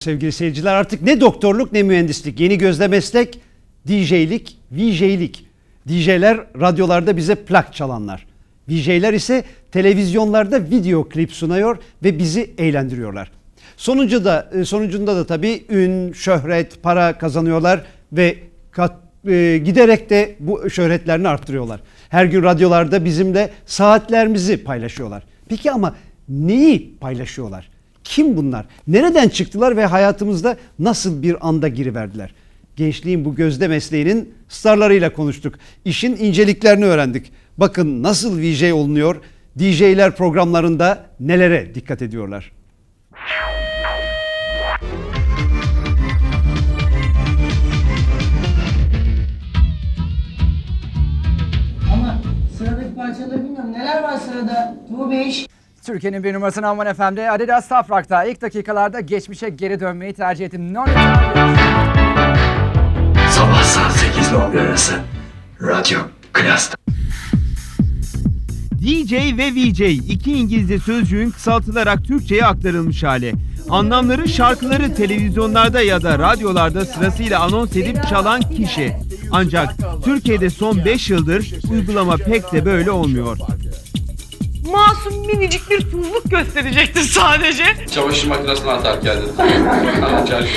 Sevgili seyirciler artık ne doktorluk ne mühendislik. Yeni gözde meslek DJ'lik, VJ'lik. DJ'ler radyolarda bize plak çalanlar. VJ'ler ise televizyonlarda video klip sunuyor ve bizi eğlendiriyorlar. Sonucu da, e, sonucunda da tabii ün, şöhret, para kazanıyorlar ve kat, e, giderek de bu şöhretlerini arttırıyorlar. Her gün radyolarda bizimle saatlerimizi paylaşıyorlar. Peki ama neyi paylaşıyorlar? Kim bunlar? Nereden çıktılar ve hayatımızda nasıl bir anda giriverdiler? Gençliğin bu gözde mesleğinin starlarıyla konuştuk. İşin inceliklerini öğrendik. Bakın nasıl VJ olunuyor, DJ'ler programlarında nelere dikkat ediyorlar? Ama sıradaki parçaları bilmiyorum. Neler var sırada? Bu beş. Türkiye'nin bir numarasını aman efendi Adidas Tafrak'ta ilk dakikalarda geçmişe geri dönmeyi tercih ettim. Non Sabah saat 8 ile 11 arası Radyo Klas'ta. DJ ve VJ iki İngilizce sözcüğün kısaltılarak Türkçe'ye aktarılmış hali. Anlamları şarkıları televizyonlarda ya da radyolarda sırasıyla anons edip çalan kişi. Ancak Türkiye'de son 5 yıldır uygulama pek de böyle olmuyor. Masum minicik bir tuzluk gösterecektir sadece. Çamaşır makinesine atarken dedim. Açarken.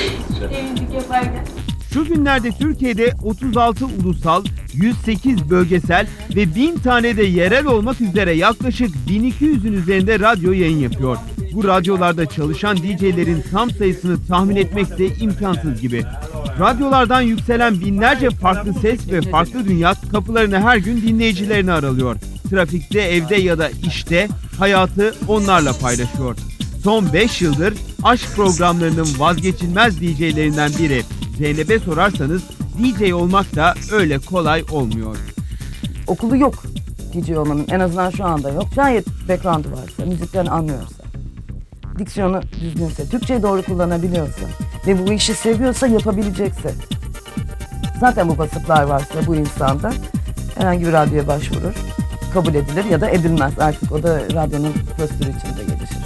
Şu günlerde Türkiye'de 36 ulusal, 108 bölgesel ve 1000 tane de yerel olmak üzere yaklaşık 1200'ün üzerinde radyo yayın yapıyor. Bu radyolarda çalışan DJ'lerin tam sayısını tahmin etmek de imkansız gibi. Radyolardan yükselen binlerce farklı ses ve farklı dünya kapılarını her gün dinleyicilerini aralıyor. Trafikte, evde ya da işte hayatı onlarla paylaşıyor. Son 5 yıldır aşk programlarının vazgeçilmez DJ'lerinden biri. Zeynep'e sorarsanız DJ olmak da öyle kolay olmuyor. okulu yok DJ olmanın en azından şu anda yok. Şayet background'u varsa, müzikten anlıyorsa, diksiyonu düzgünse, Türkçeyi doğru kullanabiliyorsa ve bu işi seviyorsa yapabilecekse. Zaten bu vasıflar varsa bu insanda herhangi bir radyoya başvurur, kabul edilir ya da edilmez. Artık o da radyonun prosedürü içinde gelişir.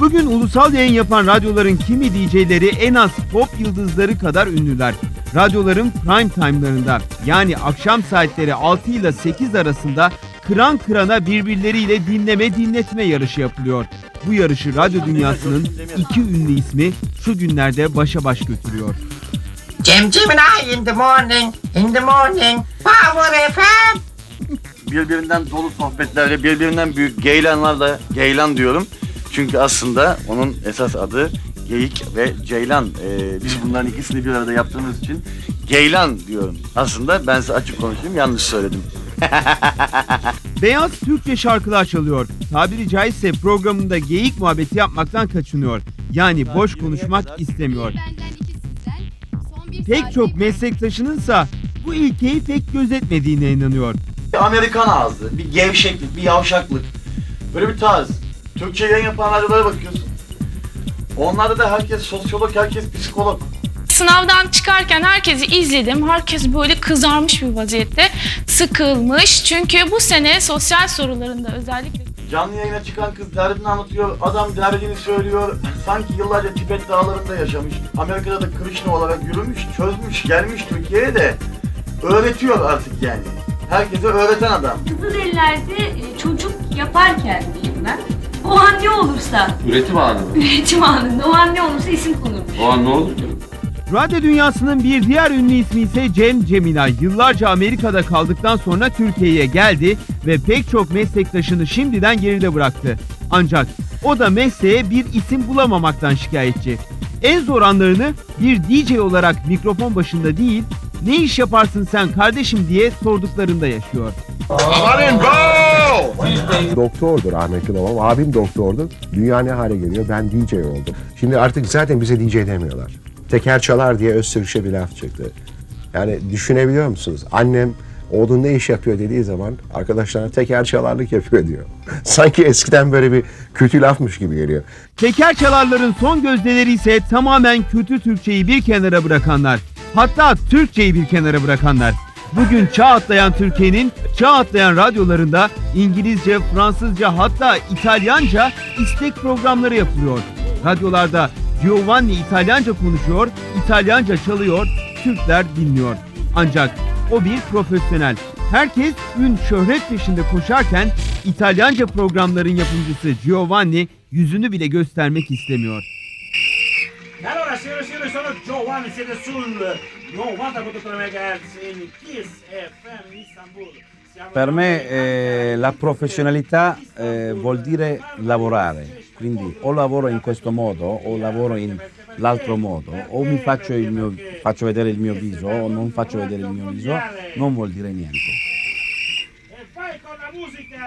Bugün ulusal yayın yapan radyoların kimi DJ'leri en az pop yıldızları kadar ünlüler. Radyoların prime time'larında yani akşam saatleri 6 ile 8 arasında kıran kırana birbirleriyle dinleme dinletme yarışı yapılıyor. Bu yarışı radyo dünyasının iki ünlü ismi şu günlerde başa baş götürüyor. Cem Gemini in the morning, in the morning. Power FM. Birbirinden dolu sohbetlerle birbirinden büyük geylanlarla geylan diyorum. Çünkü aslında onun esas adı geyik ve ceylan. Ee, biz bunların ikisini bir arada yaptığımız için geylan diyorum. Aslında ben size açık konuşayım yanlış söyledim. Beyaz Türkçe şarkılar çalıyor. Tabiri caizse programında geyik muhabbeti yapmaktan kaçınıyor. Yani boş konuşmak istemiyor. Pek çok meslektaşınınsa bu ilkeyi pek gözetmediğine inanıyor. Bir Amerikan ağzı, bir gevşeklik, bir yavşaklık. Böyle bir tarz. Türkçe yayın yapan radyolara bakıyorsun. Onlarda da herkes sosyolog, herkes psikolog. Sınavdan çıkarken herkesi izledim. Herkes böyle kızarmış bir vaziyette, sıkılmış. Çünkü bu sene sosyal sorularında özellikle Canlı yayına çıkan kız derdini anlatıyor, adam derdini söylüyor. Sanki yıllarca Tibet dağlarında yaşamış. Amerika'da da Krishna olarak yürümüş, çözmüş, gelmiş Türkiye'ye de öğretiyor artık yani. Herkese öğreten adam. Kızılderililer'de e, çocuk yaparken diyeyim ben. O an ne olursa, Üretim anı. üretim anında o an ne olursa isim konulmuş. O an ne olur ki? Radyo dünyasının bir diğer ünlü ismi ise Cem Cemilay. Yıllarca Amerika'da kaldıktan sonra Türkiye'ye geldi ve pek çok meslektaşını şimdiden geride bıraktı. Ancak o da mesleğe bir isim bulamamaktan şikayetçi. En zor anlarını bir DJ olarak mikrofon başında değil, ne iş yaparsın sen kardeşim diye sorduklarında yaşıyor. Doktordur rahmetli babam. Abim doktordur. Dünya ne hale geliyor? Ben DJ oldum. Şimdi artık zaten bize DJ demiyorlar. Teker çalar diye Öztürkçe bir laf çıktı. Yani düşünebiliyor musunuz? Annem oğlun ne iş yapıyor dediği zaman arkadaşlarına teker çalarlık yapıyor diyor. Sanki eskiden böyle bir kötü lafmış gibi geliyor. Teker çalarların son gözdeleri ise tamamen kötü Türkçeyi bir kenara bırakanlar. Hatta Türkçeyi bir kenara bırakanlar. Bugün çağ atlayan Türkiye'nin çağ atlayan radyolarında İngilizce, Fransızca hatta İtalyanca istek programları yapılıyor. Radyolarda Giovanni İtalyanca konuşuyor, İtalyanca çalıyor, Türkler dinliyor. Ancak o bir profesyonel. Herkes ün şöhret peşinde koşarken İtalyanca programların yapımcısı Giovanni yüzünü bile göstermek istemiyor. Allora, signore e signori, sono Giovanni, siete sul 90.3 MHz in Kiss FM Istanbul. Per me eh, la professionalità eh, vuol dire lavorare, quindi o lavoro in questo modo o lavoro in l'altro modo, o mi faccio, il mio, faccio vedere il mio viso o non faccio vedere il mio viso, non vuol dire niente. E vai con la musica!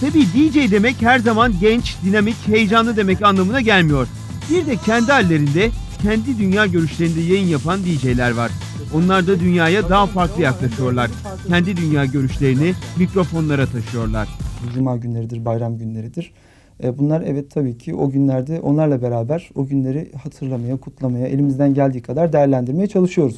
Tabi DJ demek her zaman genç, dinamik, heyecanlı demek anlamına gelmiyor. Bir de kendi hallerinde, kendi dünya görüşlerinde yayın yapan DJ'ler var. Onlar da dünyaya daha farklı yaklaşıyorlar. Kendi dünya görüşlerini mikrofonlara taşıyorlar. Cuma günleridir, bayram günleridir. E, Bunlar evet tabii ki o günlerde onlarla beraber o günleri hatırlamaya, kutlamaya, elimizden geldiği kadar değerlendirmeye çalışıyoruz.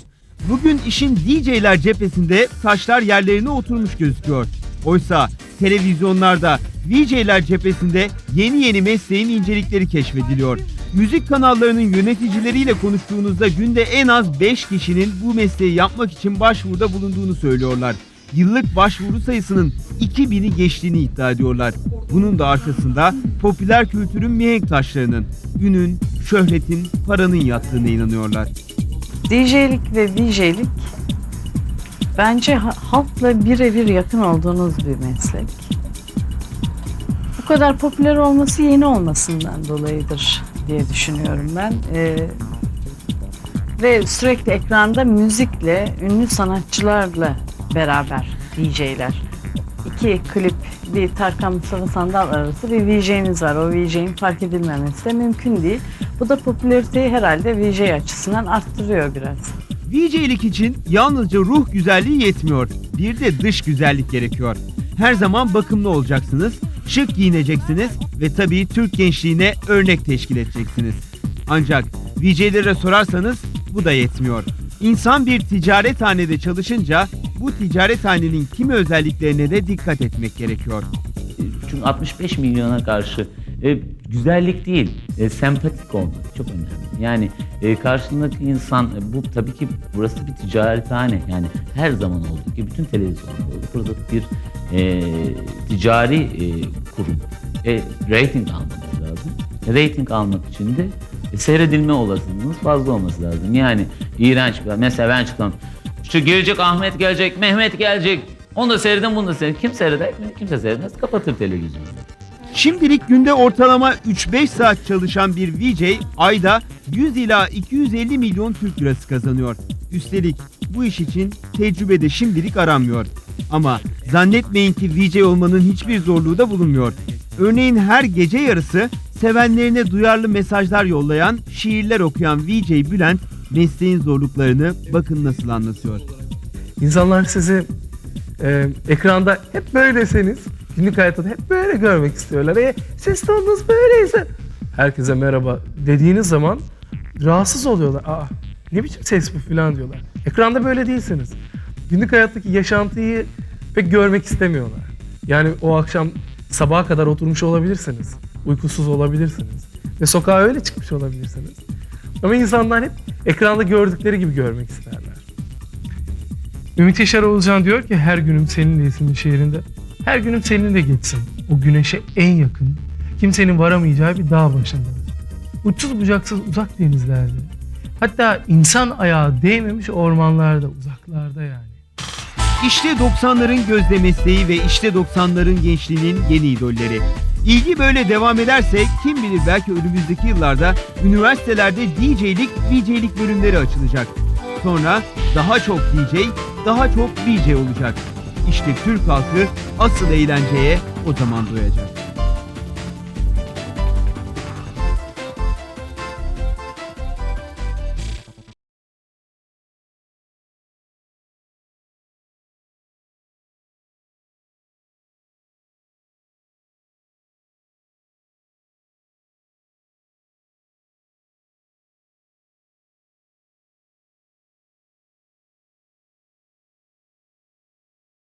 Bugün işin DJ'ler cephesinde taşlar yerlerine oturmuş gözüküyor. Oysa televizyonlarda VJ'ler cephesinde yeni yeni mesleğin incelikleri keşfediliyor. Müzik kanallarının yöneticileriyle konuştuğunuzda günde en az 5 kişinin bu mesleği yapmak için başvuruda bulunduğunu söylüyorlar. Yıllık başvuru sayısının 2000'i geçtiğini iddia ediyorlar. Bunun da arkasında popüler kültürün mihenk taşlarının, ünün, şöhretin, paranın yattığına inanıyorlar. DJ'lik ve VJ'lik bence ha- halkla birebir yakın olduğunuz bir meslek. Bu kadar popüler olması yeni olmasından dolayıdır diye düşünüyorum ben. Ee, ve sürekli ekranda müzikle, ünlü sanatçılarla beraber DJ'ler. İki klip, bir Tarkan Mustafa Sandal arası bir VJ'niz var. O VJ'nin fark edilmemesi de mümkün değil. Bu da popülariteyi herhalde VJ açısından arttırıyor biraz. VJ'lik için yalnızca ruh güzelliği yetmiyor. Bir de dış güzellik gerekiyor. Her zaman bakımlı olacaksınız, şık giyineceksiniz ve tabii Türk gençliğine örnek teşkil edeceksiniz. Ancak VJ'lere sorarsanız bu da yetmiyor. İnsan bir ticarethanede çalışınca bu ticarethanenin kimi özelliklerine de dikkat etmek gerekiyor. Çünkü 65 milyona karşı e, güzellik değil, e, sempatik olmak çok önemli. Yani e, karşındaki insan, e, bu tabii ki burası bir ticarethane. Yani her zaman olduğu gibi bütün televizyonlarda olur. Burada bir e, ticari e, kurum. E, rating almamız lazım. Rating almak için de e, seyredilme olasılığınız fazla olması lazım. Yani iğrenç bir, mesela ben çıkmam. Şu gelecek Ahmet gelecek, Mehmet gelecek. Onu da seyredin, bunu da seyredin. Kim seyreder? Kimse seyretmez. Kapatır televizyonu. Şimdilik günde ortalama 3-5 saat çalışan bir VJ ayda 100 ila 250 milyon Türk lirası kazanıyor. Üstelik bu iş için tecrübe de şimdilik aranmıyor. Ama zannetmeyin ki VJ olmanın hiçbir zorluğu da bulunmuyor. Örneğin her gece yarısı sevenlerine duyarlı mesajlar yollayan, şiirler okuyan VJ Bülent mesleğin zorluklarını bakın nasıl anlatıyor. İnsanlar sizi e, ekranda hep böyleseniz, günlük hayatta da hep böyle görmek istiyorlar. E, ses tonunuz böyleyse, herkese merhaba dediğiniz zaman rahatsız oluyorlar. Aa, ne biçim ses bu falan diyorlar. Ekranda böyle değilsiniz. Günlük hayattaki yaşantıyı pek görmek istemiyorlar. Yani o akşam sabaha kadar oturmuş olabilirsiniz. Uykusuz olabilirsiniz. Ve sokağa öyle çıkmış olabilirsiniz. Ama insanlar hep ekranda gördükleri gibi görmek isterler. Ümit Yaşar Oğuzcan diyor ki her günüm seninle isimli şiirinde. Her günüm seninle geçsin. O güneşe en yakın, kimsenin varamayacağı bir dağ başında. Uçsuz bucaksız uzak denizlerde. Hatta insan ayağı değmemiş ormanlarda, uzaklarda yani. İşte 90'ların gözde mesleği ve işte 90'ların gençliğinin yeni idolleri. İlgi böyle devam ederse kim bilir belki önümüzdeki yıllarda üniversitelerde DJ'lik, VJ'lik bölümleri açılacak. Sonra daha çok DJ, daha çok VJ olacak. İşte Türk halkı asıl eğlenceye o zaman doyacak.